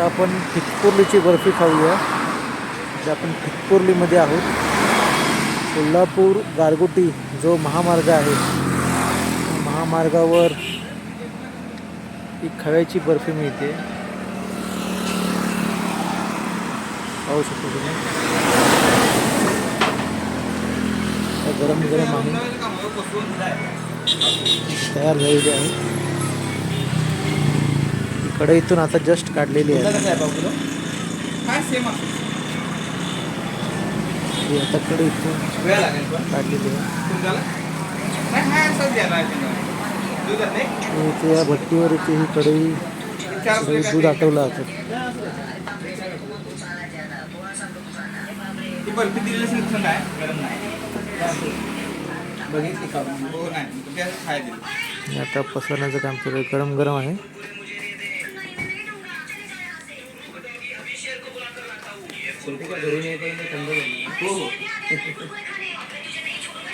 आता आपण फितपुर्लीची बर्फी खाऊया. जे आपण ठिकपोर्लीमध्ये आहोत. कोल्हापूर गारगोटी जो महामार्ग आहे. महामार्गावर ही खव्याची बर्फी मिळते. पाहू शकतो तुम्ही. गरम गरम आहे. तयार झालेली आहे. कढईतून आता जस्ट काढलेली आहे. काय सेम असं? ही आता कढईतून काढलेली आहे. इथे या भट्टीवर इथे ही कढई दूध आटवलं जातं ती बर्फी दिलेली असेल थंड आहे गरम नाही. बघितली का हो हो हो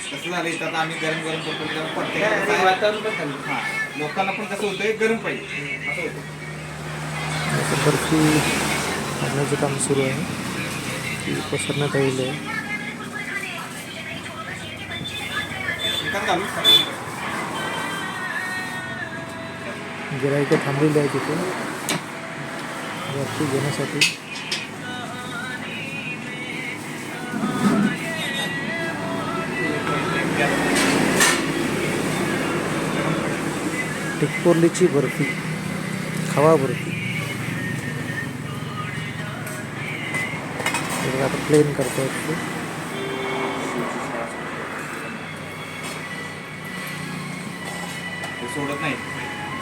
कसं झालं इथं आता आम्ही गरम गरम करतो वातावरण पण थंड. हां लोकांना पण कसं होतंय गरम पाहिजे. असं होतं बर्फी काढण्याचं काम सुरू आहे. ती पसरण्यात आलेली आहे. गिरायकं थांबलेली आहे तिथे बर्फी घेण्यासाठी. टिकपोर्लीची बर्फी. खवा बर्फी. आता प्लेन करतो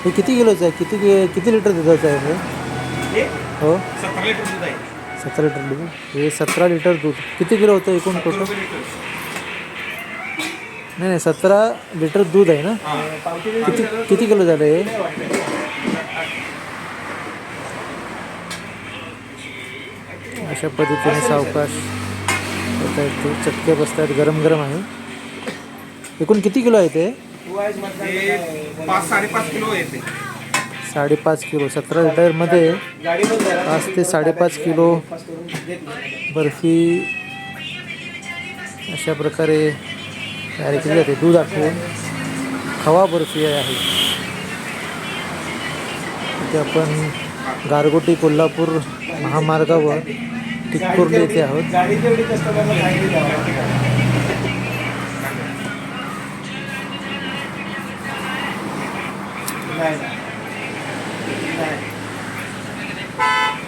हे किती किलोचं आहे? किती किती लिटर दुधाचं आहे हे? हे? सतरा लिटर दूध आहे. सतरा लिटर दूध. हे सतरा लिटर दूध. किती किलो होतं एकूण टोटल नाही नाही सतरा लिटर दूध आहे ना? किती किती किलो झालं हे? अशा पद्धतीने सावकाश आहेत ते. चटके बसतात आहेत गरम गरम आहे. एकूण किती किलो आहे ते? पाच साडेपाच किलो. येते साडेपाच किलो सतरा लिटरमध्ये पाच ते साडेपाच किलो बर्फी अशा प्रकारे तयारी केली जाते? दूध आठवून खवा बर्फी आहे. इथे आपण गारगोटी कोल्हापूर महामार्गावर टिकपुर्ली येथे आहोत. गाडी तेवढी नाही